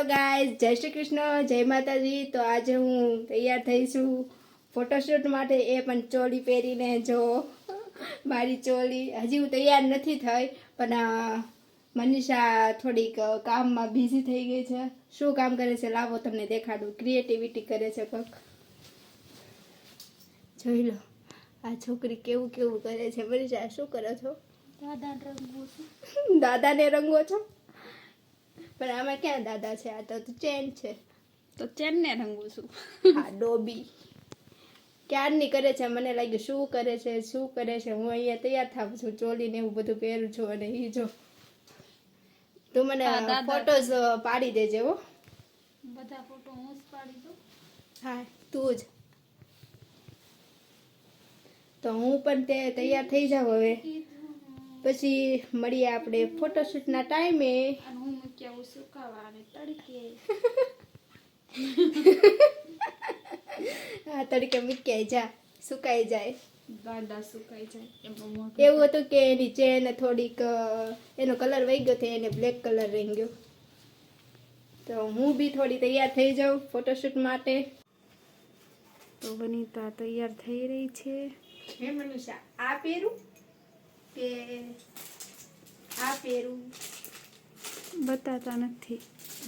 Hello guys જય શ્રી કૃષ્ણ. જય માતાજી. તો આજે હું તૈયાર થઈ છું ફોટોશૂટ માટે. એ પણ ચોલી પહેરીને જો. મારી ચોલી હજી હું તૈયાર નથી થઈ પણ મનીષા થોડીક કામમાં બિઝી થઈ ગઈ છે. શું કામ કરે છે? લાવો તમને દેખાડું. ક્રિએટિવિટી કરે છે કંઈક જોઈ લો. આ છોકરી કેવું કેવું કરે છે? મનીષા શું કરો છો? દાદાને રંગો છો? પણ આમાં ક્યાં દાદા છે? આ તો ચેન છે. તો ચેનને રંગું છું. હા ડોબી. ક્યારની કરે છે? મને લાગ્યું શું કરે છે શું કરે છે? હું અહીંયા તૈયાર થાવ છું ચોલીને એવું બધું પહેરું છું અને ઈ જો. તું મને ફોટોઝ પાડી દેજે હો. બધા ફોટો હું જ પાડી દઉં. હા તું જ. તો હું પણ તે તૈયાર થઈ જાઉં હવે. પછી મળીએ આપણે ફોટોશૂટના ટાઈમે. હું મૂકી આવું સુકાવા અને તડકે. હા તડકે મૂક્યાય જા સુકાઈ જાય. દાદા સુકાઈ જાય એવું હતું કે એની ચેન થોડીક એનો કલર વહી ગયો તો એને બ્લેક કલર રહી ગયો. તો હું બી થોડી તૈયાર થઈ જાઉં ફોટોશૂટ માટે. તો વનિતા તૈયાર થઈ રહી છે. હે મનુષા આ પહેરું? કે આ પહેરું. બતાતા નથી.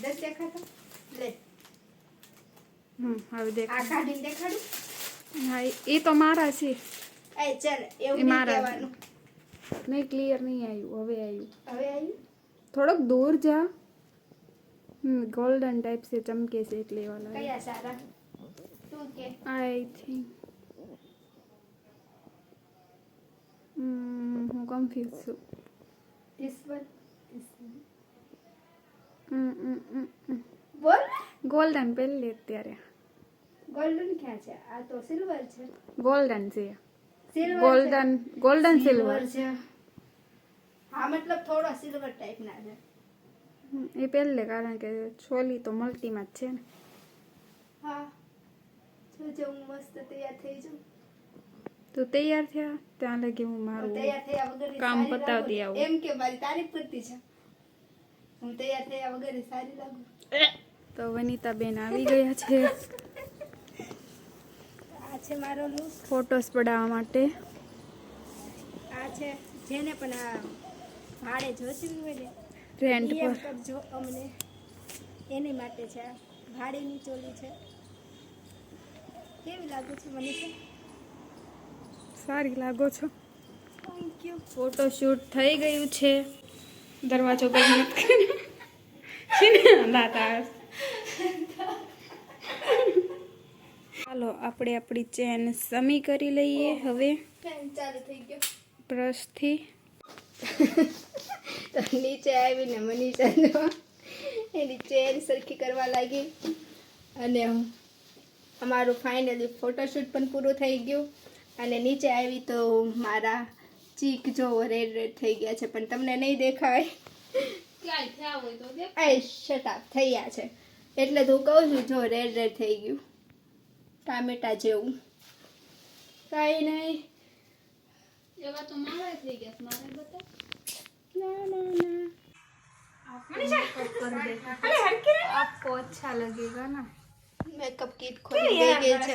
દસ દેખાતા? લે. હમ હવે દેખ આ કાઢીને દેખાડું? હા એ તો મારા છે. એ ચાલ એવું મારા. કહેવાનું. નહીં ક્લિયર નહીં આવ્યું હવે આવ્યું. હવે આવ્યું? થોડોક દૂર જા. હમ ગોલ્ડન ટાઈપ છે ચમકે છે એટલે વાલા કયા સારા? તું કે. આઈ થિંક હું કન્ફ્યુઝ છું this one hmm, hmm, hmm, hmm. બોલ. ગોલ્ડન પહેલી અત્યારે. ગોલ્ડન ક્યાં છે? આ તો સિલ્વર છે. ગોલ્ડન છે. ગોલ્ડન ગોલ્ડન સિલ્વર છે. હા મતલબ થોડો સિલ્વર ટાઈપ ના છે. એ પહેલે કારણ કે છોલી તો મલ્ટીમાં જ છે ને. હા. જો જો હું મસ્ત તૈયાર થઈ જાઉં. તું તૈયાર થયા. ત્યાં લગી હું મારું તૈયાર થયા વગર કામ પતાવતી આવું. એમ કે મારી તારીફ કરતી છે. હું તૈયાર થયા વગર સારી લાગુ. તો વનિતા બેન આવી ગયા છે. આ છે મારો લુક ફોટોસ પડાવવા માટે. આ છે જેને પણ આ ભાડે જોતી હોય ને રેન્ટ પર. જો અમને. એની માટે છે ભાડેની ચોલી છે. કેવી લાગે છે મને સારી લાગો છો. થેન્ક યુ ફોટો થઈ ગયું છે. દરવાજો બંધ દાતા ચાલો આપણે આપણી ચેન સમી કરી લઈએ હવે. ચાલુ થઈ ગયો. બ્રશથી. નીચે આવીને મનીષા એની ચેન સરખી કરવા લાગી. અને અમારું ફાઇનલી ફોટોશૂટ પણ પૂરું થઈ ગયું. અને નીચે આવી તો મારા ચીક જો રેડ રેડ થઈ ગયા છે પણ તમને નહીં દેખાય. એ શટાપ થઈ ગયા છે. એટલે તું હું કહું છું જો રેડ રેડ થઈ ગયું. ટામેટા જેવું. કાંઈ નહીં. એવા તો મારા થઈ ગયા મારે બતા ના ના ના. આપકો અચ્છા લગેગા ના. મેકઅપ કીટ ખોલી ગઈ છે?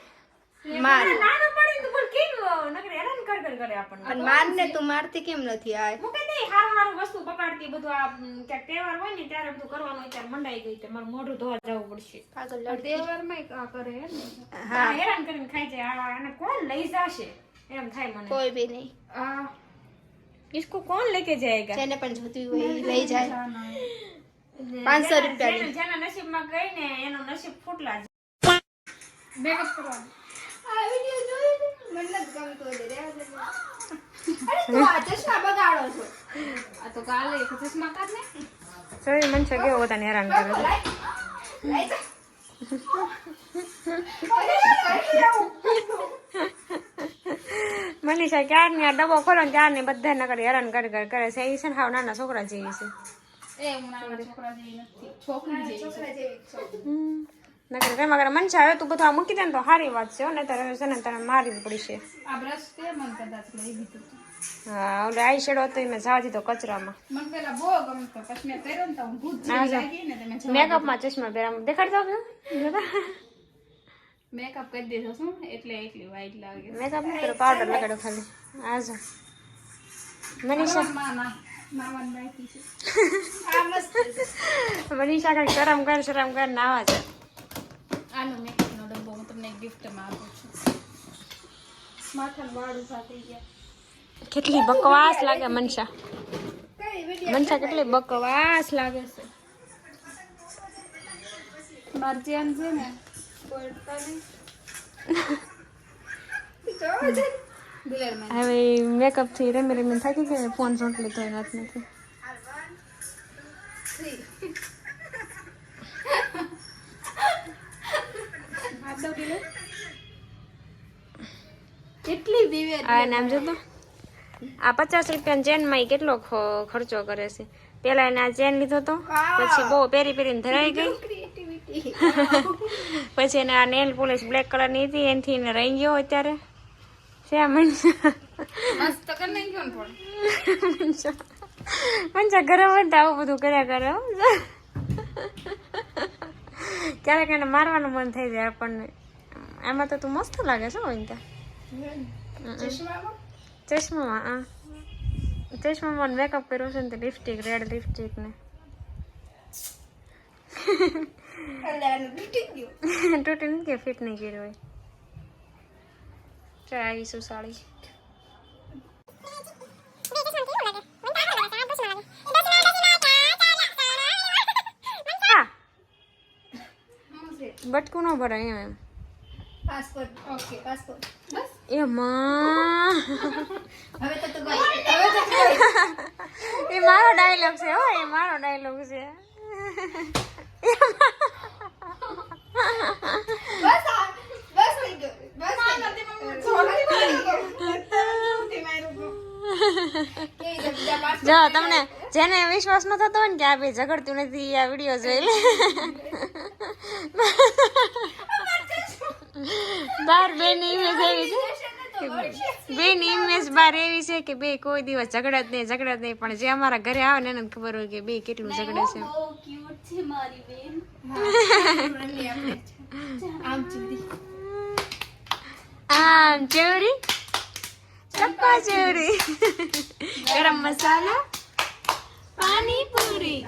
ને મને આમ બંને પતંગ ચગાવતા હતા એક્સપાયરી ડેટ નથી ને આની ચલો 2025 લખી ના રે ના મસ્ત લાગતી હતી ને ગોર્જિયસ માર પણ માર ને તું મારતી કેમ નથી આ પાગલ લડકી તહેવારમાં આ કરે હે ને હા કોઈ બી નહીં इसको कौन लेके जाएगा જેને પણ જોતી હોય ઈ લઈ જાય પાંચસો રૂપિયાની જેના નસીબમાં ગઈ ને એનું નસીબ ફૂટલા જ. મેકઅપ કરવાનું આ વિડિયો જોયો મને નથી ગમતો એટલે અરે તું આ ચશ્મા બગાડો છો આ તો કાલે એક ચશ્મા કાઢ ને સોરી મન છે કેવો તને હેરાન કરે. મનીષા ક્યારની આ ડબ્બો ખોલો ને ત્યારની બધા નકર હેરાન કરે કરે કરે છે એ છે ને હાવ નાના છોકરા જેવી છે એ હું નાના છોકરા જેવી નથી છોકરી જેવી છોકરા જેવી. નકર ઘરમાં કરે મનીષા આવે તું બધું આ મૂકી દે ને તો સારી વાત છે ને તારે છે ને તને મારી જ પડશે. આ બ્રશ તે મન કદાચ લઈ દીધું હા ઓલે આઈ શેડો હતો મેં જવા દીધો કચરામાં. મને પેલા બહુ ગમતો પછી મેં પહેર્યો ને તો હું ભૂત જેવી લાગી ને તમે મેકઅપમાં ચશ્મા પહેરા દેખાડ દો મેકઅપ કરી દીધો છું એટલે એટલી વાઈટ લાગે. મેકઅપ નહીં કર્યો પાવડર લગાડો ખાલી. આજો મનીષા. મનીષા કઈ શરમ કર શરમ કર નાવા છે આનો મેકઅપ નો ડબ્બો હું તમને ગિફ્ટમાં આપું છું માથાનું વાળું સાથે ગયા કેટલી બકવાસ લાગે મનીષા કઈ વીડિયો મનીષા કેટલી બકવાસ લાગે છે. માર જેમ છે ને પડતા નહીં. જોવો છે દિલેરમાં હવે મેકઅપથી રમી રમી થાકી ગઈ ફોન સોટ લીધો એના હાથમાંથી કેટલી દિવ્ય આ નામ જોતો. આ પચાસ રૂપિયાની ચેનમાં કેટલો ખર્ચો કરે છે. પેલા એને આ ચેન લીધો તો પછી બહુ પેરી પેરીને ધરાઈ ગઈ. પછી એને આ નેલ પોલિશ બ્લેક કલરની હતી. એનાથી એને રહી ગયો અત્યારે. છે મનીષા મસ્ત કરી નાખ્યો ને પણ. મનીષા ઘરે હોય ને આવું બધું કર્યા કરે. ક્યારેક એને મારવાનું મન થઈ જાય આપણને. આમાં તો તું મસ્ત લાગે છો હોય ચશ્મામાં આ ચશ્મામાં મેકઅપ કર્યો છે ને તે લિપસ્ટિક રેડ લિપસ્ટિક ને તૂટી નથી કે ફિટ નહીં કર્યો હોય ચાલ આવીશું સાડી હા બટકું ન ભરાય એમ એમ પાસપોર્ટ ઓકે પાસપોર્ટ બસ એમાં. હવે તો તું ગઈ. હવે તો એ મારો ડાયલોગ છે હો એ મારો ડાયલોગ છે. બસ આ થઈ ગયો મારી જો તમને જેને વિશ્વાસ ન થતો હોય ને કે આ બે ઝઘડતું નથી આ વીડિયો જોઈ લે. બાર બે ની ઇમેજ આવી છે. બે ની ઇમેજ બાર એવી છે કે બે કોઈ દિવસ ઝઘડા જ નહીં ઝઘડા જ નહીં પણ જે અમારા ઘરે આવે ને એને ખબર હોય કે બે કેટલું ઝઘડે છે. બેન. આમ ચેવરી ચપ્પા ચેવરી ગરમ મસાલા? પાણી પૂરી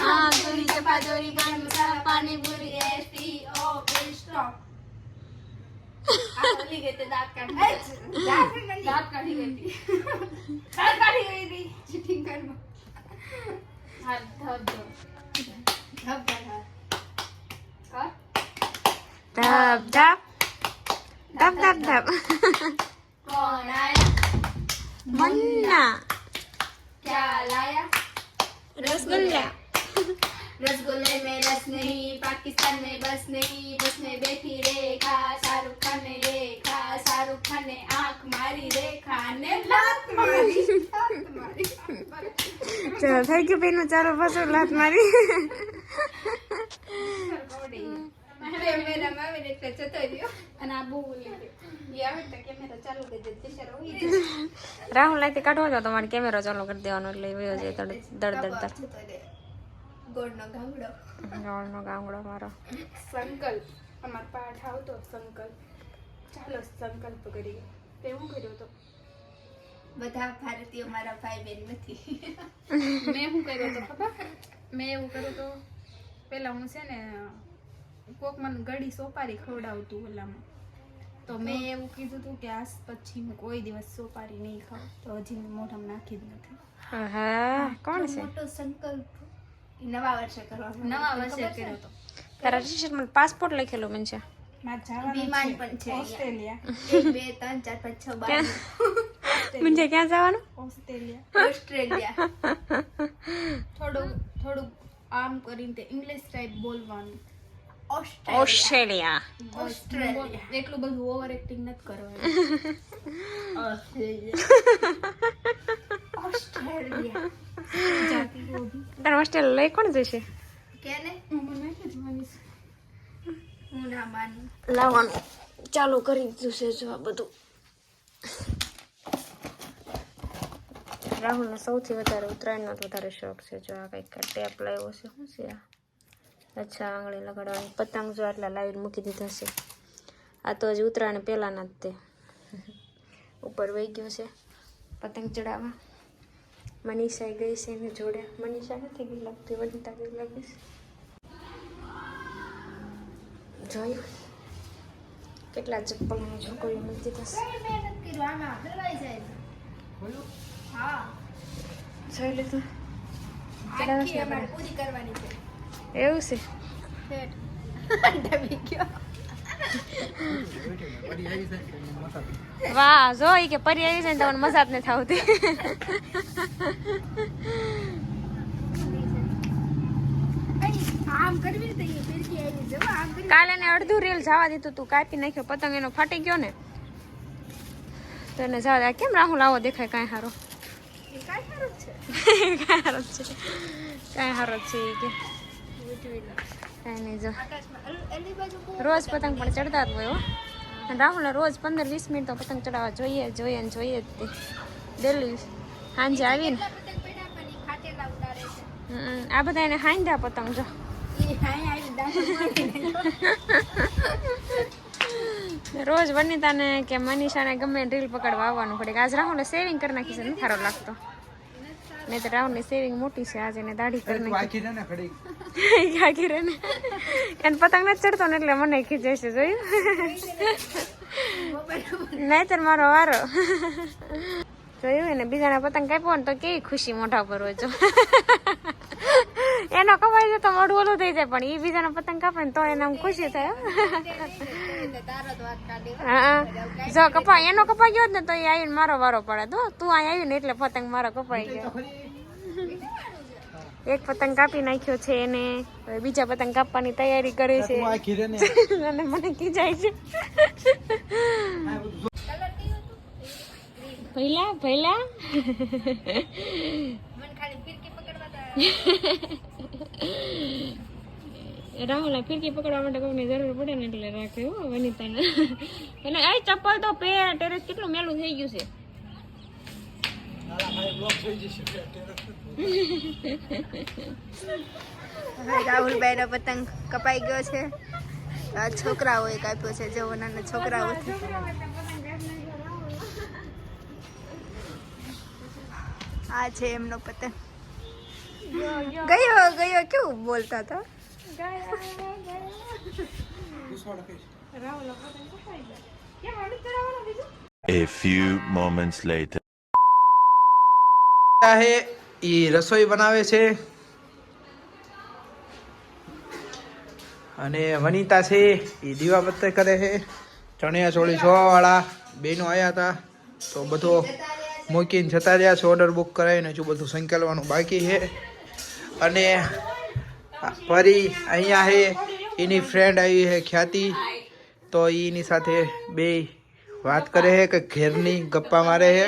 આમ ચોરી ચપા ચોરી ગરમ મસાલા પાણી પૂરી એસ ટી ઓ સ્ટોપ. काढली घेते दात काढली दात काढली घेते दात काढली गई ती चिटिंग कर मग हात धब धब धब धब धब धब धब कौन आया मुन्ना क्या लाया रसगुल्ला रसगुल्ले में रस नहीं पाकिस्तान में बस नहीं बस में बैठी रेखा शाहरुख खान ने देखा शाहरुख खान ने आंख मारी रेखा ने लात मारी लात मारी ચલો થઈ ગયું બેનું ચાલો પાછો લાત મારી કેમેરામાં આવીને એટલે જતો રહ્યો અને આ બહુ ઓલી છે. એ આવે તો કેમેરા ચાલુ કરી દે બિચારો ઉઈ જશે. રાહુલ લાઈથી કાઢવો તો તમારે કેમેરો ચાલુ કરી દેવાનો એટલે વયો જાય દડ દડ દડ દડ ગાંગડો ગોળનો ગાંગડો મારો. સંકલ્પ. અમાર પાઠ આવતો સંકલ્પ. ચાલો સંકલ્પ કરીએ. તે હું કર્યો તો? બધા ભારતીયો મારા ભાઈ બહેન નથી. મેં શું કર્યો તો ખબર? મેં એવું કર્યું તો પેલા હું છે ને કોક મને ગળી સોપારી ખવડાવતું ઓલામાં. તો મેં એવું કીધું હતું કે આજ પછી હું કોઈ દિવસ સોપારી નહીં ખાઉં. તો હજી મેં મોઢામાં નાખી જ નથી. કોણ છે? મોટો સંકલ્પ નવા વર્ષે કરવાનો નવા વર્ષે કર્યો તો તારા ટી પાસપોર્ટ લખેલો મન છે વિમાન પણ છે ઓસ્ટ્રેલિયા એક બે ત્રણ ચાર પાંચ છ બાર મન છે ક્યાં જવાનું ઓસ્ટ્રેલિયા ઓસ્ટ્રેલિયા થોડું થોડું આમ કરીને તે ઇંગ્લિશ ટાઈપ બોલવાનું ઓસ્ટ્રેલિયા એટલું બધું ઓવર એક્ટિંગ નથી કરવાનું. તારા હોસ્ટેલ લઈ કોણ જશે? કેને? હું ના માનું. લાવવાનું. ચાલુ કરી દીધું છે જો આ બધું. રાહુલને સૌથી વધારે ઉત્તરાયણનો વધારે શોખ છે. જો આ કંઈક ટેપ લાવ્યો છે. શું છે આ? અચ્છા આંગળી લગાડવાની પતંગ જો આટલા લાવીને મૂકી દીધા છે. આ તો હજી ઉત્તરાયણ પહેલાંના જ તે. ઉપર વહી ગયો છે પતંગ ચડાવવા. મનીષા ગઈ છે એને જોડે. મનીષા નથી ગઈ લાગતી વનિતા ગઈ લાગી છે. જોયું? કેટલા ચપ્પલ અને છોકરીઓ મૂકી દીધા છે. જોઈ લીધું? પૂરી કરવાની છે. એવું છે. વાહ જો એ કે પરી આવી જાય ને તમને મજા જ નથી આવતી. કાલે એને અડધું રેલ જવા દીધું તું કાપી નાખ્યો પતંગ એનો ફાટી ગયો ને. તો એને જવા દે. કેમ રાહુલ આવો દેખાય કાંઈ હારો? કાંઈ સારું છે. કાંઈ હારો છે. કાંઈ હારો છે કે. રોજ પતંગ પણ ચડતા જ હોય હો. અને રાહુલને રોજ પંદર વીસ મિનિટ તો પતંગ ચડાવવા જોઈએ જોઈએ ને જોઈએ જ તે. ડેલી સાંજે આવીને. આ બધા એને હાંડા પતંગ જો. રોજ વનિતાને કે મનીષાને ગમે ડ્રીલ પકડવા આવવાનું પડે આજ રાહુલને સેવિંગ કરી નાખી છે સારો લાગતો. નહીં તો રાહુલની સેવિંગ મોટી છે આજે ને દાઢી કરી નાખી આખી રે ને એને પતંગ નથી ચડતો ને એટલે મને ખીજે છે જોયું? નહીતર મારો વારો. જોયું એને બીજાના પતંગ કાપ્યો ને તો કેવી ખુશી મોઢા પર હોય જો. એનો કપાઈ જાય તો મોઢું ઓલું થઈ જાય પણ એ બીજાનો પતંગ કાપે ને તો એને આમ ખુશી થાય હો. જ વાત કાઢી હા. જો કપા એનો કપાઈ ગયો ને તો એ આવીને મારો વારો પડે. તો તું અહીં આવી ને એટલે પતંગ મારો કપાઈ ગયો. એક પતંગ કાપી નાખ્યો છે એને હવે બીજા પતંગ કાપવાની તૈયારી કરે છે. અને મને ખીજાય છે. ભૈલા ભૈલા મને ખાલી ફિરકી પકડવા તો રાહુલ ફિરકી પકડવા માટે કોઈની જરૂર પડે ને એટલે રાખે હો વનિતાને. એટલે આ ચપ્પલ તો પે ટેરેસ કેટલું મેલું થઈ ગયું છે? રાહુલભાઈ નો પતંગ કપાઈ ગયો છે. આ છોકરાઓએ કાપ્યો છે જો નાના છોકરાઓ આ છે એમનો પતંગ. ગયો ગયો કેવું બોલતા હતા? A few moments later. હે ઈ રસોઈ બનાવે છે. અને વનિતા છે એ દીવા બત્તર કરે છે. ચણિયા ચોળી જોવા વાળા બેનો આવ્યા હતા. તો બધો મૂકીને જતા રહ્યા છે ઓર્ડર બુક કરાવીને હજુ બધું સંકેલવાનું બાકી છે. અને ફરી અહીંયા છે એની ફ્રેન્ડ આવી છે ખ્યાતિ. તો એની સાથે બે વાત કરે છે કે ઘેરની ગપ્પા મારે છે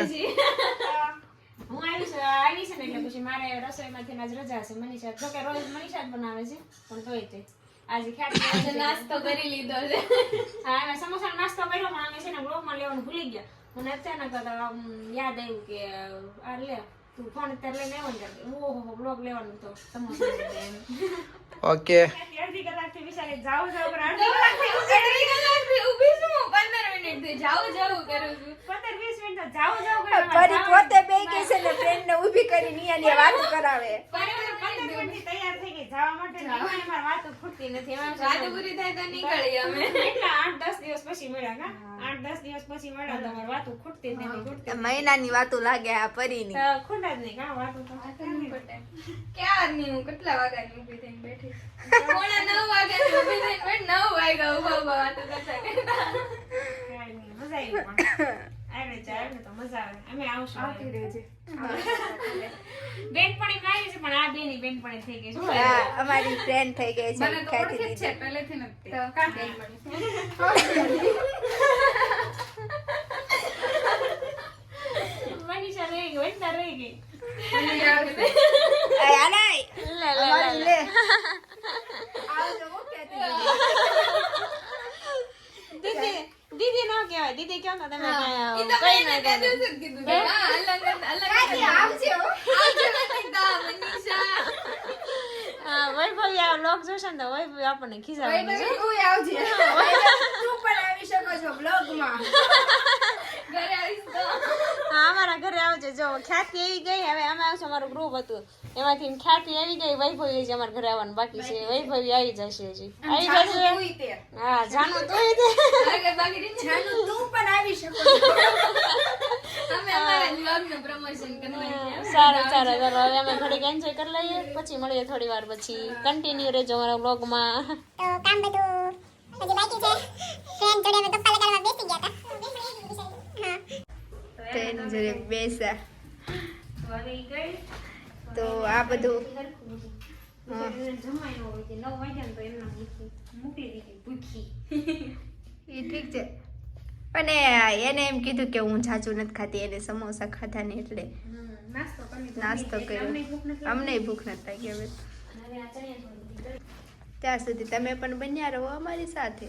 હું આવી છું આવી છે ને એટલે પછી મારે રસોઈમાંથી આજ રજા છે મનીષા જો કે રોજ મનીષા જ બનાવે છે પણ તોય તે. આજે નાસ્તો કરી લીધો છે. હા અમે સમોસા નાસ્તો કર્યો પણ અમે છે ને બ્લોગમાં લેવાનું ભૂલી ગયા. મને અચાનક યાદ આવ્યું કે આ લે તું ફોન અત્યારે લઈને આવ્યો ને ઓહો બ્લોગ લેવાનું તો સમોસા લીધા એમ. ઓકે અડધી કલાકથી વિચારી જાઉં જાઉં પણ અડધી પંદર વીસ મિનિટ તો જાઉં જાઉં કરીને પરી પોતે બે કે છે ને ફ્રેન્ડ ને ઊભી કરી નિયાની વાત કરાવે. પંદર મિનિટથી તૈયાર થઈ ગઈ જવા માટે ને મારે વાતો ખૂટતી નથી એમાં એટલા આઠ દસ દિવસ પછી મળ્યા કા? આઠ દસ દિવસ પછી મળ્યા તો મારે વાતો ખૂટતી જ નથી ખૂટતી જ મહિનાની વાતો લાગે આ પરી ની ખૂટે જ નહીં કા વાતો તો કાંઈ નહીં, મજા આવી પણ આવે છે આવે ને તો મજા આવે. અમે આવશું આવતી રહેજે. બેનપણી માં આવી છે પણ આ બેની બેનપણી થઈ ગઈ છે. અમારી ફ્રેન્ડ થઈ ગઈ છે મને તો ખાતી છે પહેલેથી તે કાં? મનીષા રહી ગઈ વંદા રહી ગઈ અય, આ નહીં. અમારી લે આવજો હો ખાતી દીધી. દીદી દીદી નો કહેવાય દીદી કેમ તમે કઈ ના કહેવાય કાકી આવજો હો. હા વૈભવી આ લોક જોશે ને તો વૈભવી આપણને ખીજાવવાની છે તું આવજે તું પણ આવી શકો છો બ્લોગમાં હા અમારા ઘરે આવજો જો ખ્યાતિ આવી ગઈ. હવે અમે આવશે અમારું ગ્રુપ હતું? એમાંથી ખ્યાતિ આવી ગઈ. વૈભવી જ અમારા ઘરે આવવાનું બાકી છે. વૈભવી આવી જશે હજી. આવી જશે? હા જાનું તું તે. જાનુ તું પણ આવી શકો છો. સારું સારું. ચાલો હવે અમે થોડીક એન્જોય કરી લઈએ. પછી મળીએ થોડી વાર પછી. કન્ટિન્યુ રહેજો અમારા બ્લોગમાં તો કામ બધું હજી બાકી છે. ફ્રેન્ડ જોડે અમે ગપ્પા લગાડવા બેસી ગયા હતા. હા ટ્રેન જોડે બેસા તો આ બધું એ ઠીક છે. પણ એને એમ કીધું કે હું જાજુ નથી ખાતી એને સમોસા ખાધા ને એટલે. નાસ્તો કર્યો. અમને ભૂખ નથી લાગી હવે. ત્યાં સુધી તમે પણ બન્યા રહો અમારી સાથે.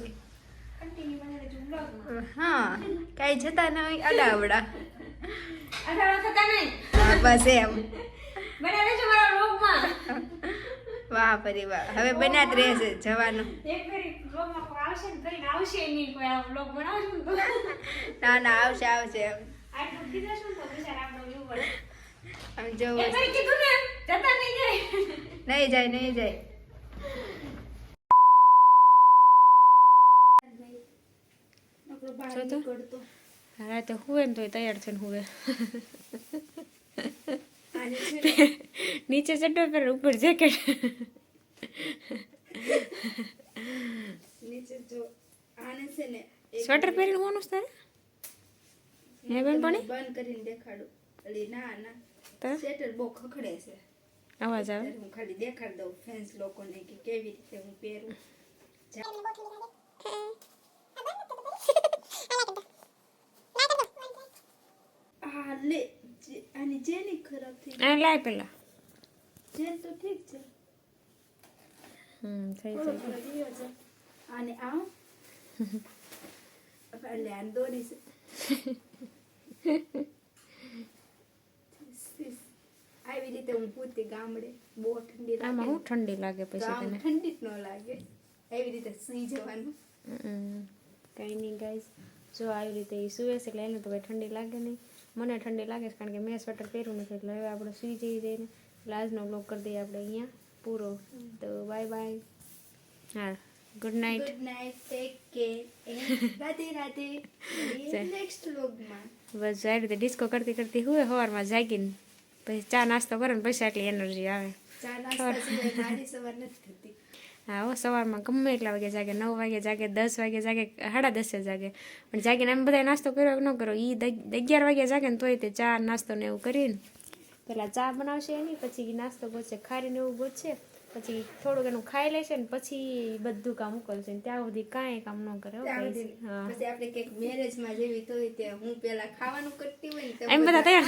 હા કાંઈ જતા ન હોય અડાવડા. અઢાર થતા નહીં. બસ એમ. બનાવે છે મારા બ્લોગમાં વાહ પરી વાહ હવે બન્યા જ રહેશે જવાનું. એક ફેરી કોઈ આવશે ને ફરી આવશે નહીં કોઈ આ બ્લોગ બનાવશું ના ના આવશે આવશે એમ. આટલું કીધું છું તો બિચારા આપણો પડે આમ જવું એક ફરી કીધું ને જતા નહીં જાય. નહીં જાય નહીં જાય. રાતે હુવે ને તોય તૈયાર થઈને હુવે નીચે ચડ્ડો પર ઉપર જેકેટ નીચે જો આને છે ને સ્વેટર પહેરીને હોવાનું છે તારે હે બેનપણી બંધ કરીને દેખાડું અલી ના ના તો સ્વેટર બહુ ખખડે છે અવાજ આવે ત્યારે હું ખાલી દેખાડ દઉં ફેન્સ લોકોને કે કેવી રીતે હું પહેરું આ લે આની જેની ખરાબ થઈ આ લાય પેલા. જેન તો ઠીક છે. હમ થઈ જાય. અને આમ એટલે આને દોરી છે. આવી રીતે હું પૂરતી ગામડે બહુ ઠંડી આમાં હું ઠંડી લાગે પછી તને? ઠંડી જ ન લાગે. એવી રીતે સુઈ જવાનું. કઈ નહીં ગાઈસ જો આવી રીતે એ સુવે છે એટલે એને તો ભાઈ ઠંડી લાગે નહીં. મને ઠંડી લાગે છે કારણ કે મેં સ્વેટર પહેર્યું નથી એટલે હવે આપણે સુઈ જઈ જઈને. એટલે આજનો બ્લોગ કરી દઈએ આપણે અહીંયા પૂરો. તો બાય બાય હા good night good night take care Radhe Radhe. Next વ્લોગમાં બસ આવી રીતે ડિસ્કો કરતી કરતી હુએ સવારમાં જાગીને પછી ચા નાસ્તો કરે ને પછી આટલી એનર્જી આવે. ચા નાસ્તો સવાર નથી થતી. હા, સવારમાં ગમે એટલા વાગે જાગે, નવ વાગે જાગે, દસ વાગે જાગે, સાડા દસે જાગે. પણ જાગીને એમ બધા નાસ્તો કર્યો ન કરો એ અગિયાર વાગે જાગે ને તોય તે ચા, નાસ્તો ને એવું કરીને. પેલા ચા બનાવશે એની, પછી નાસ્તો ગોતશે, ખારીને એવું ગોતશે. પછી થોડુંક એનું ખાઈ લેશે ને પછી બધું કામ ઉકલશે ને ત્યાં સુધી કાંઈ કામ ન કરે પછી આપણે કંઈક મેરેજમાં જેવી તો ત્યાં હું પેલા ખાવાનું કરતી હોય ને એમ બધા તૈયાર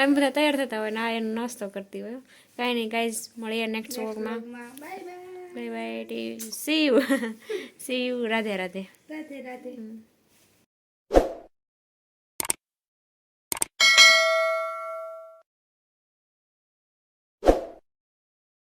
એમ બધા તૈયાર થતા હોય ને આ એનો નાસ્તો કરતી હોય કાંઈ નહીં ગાઈઝ મળીએ નેક્સ્ટ વ્લોગમાં bye bye bye bye see you see you Radhe Radhe. Radhe Radhe.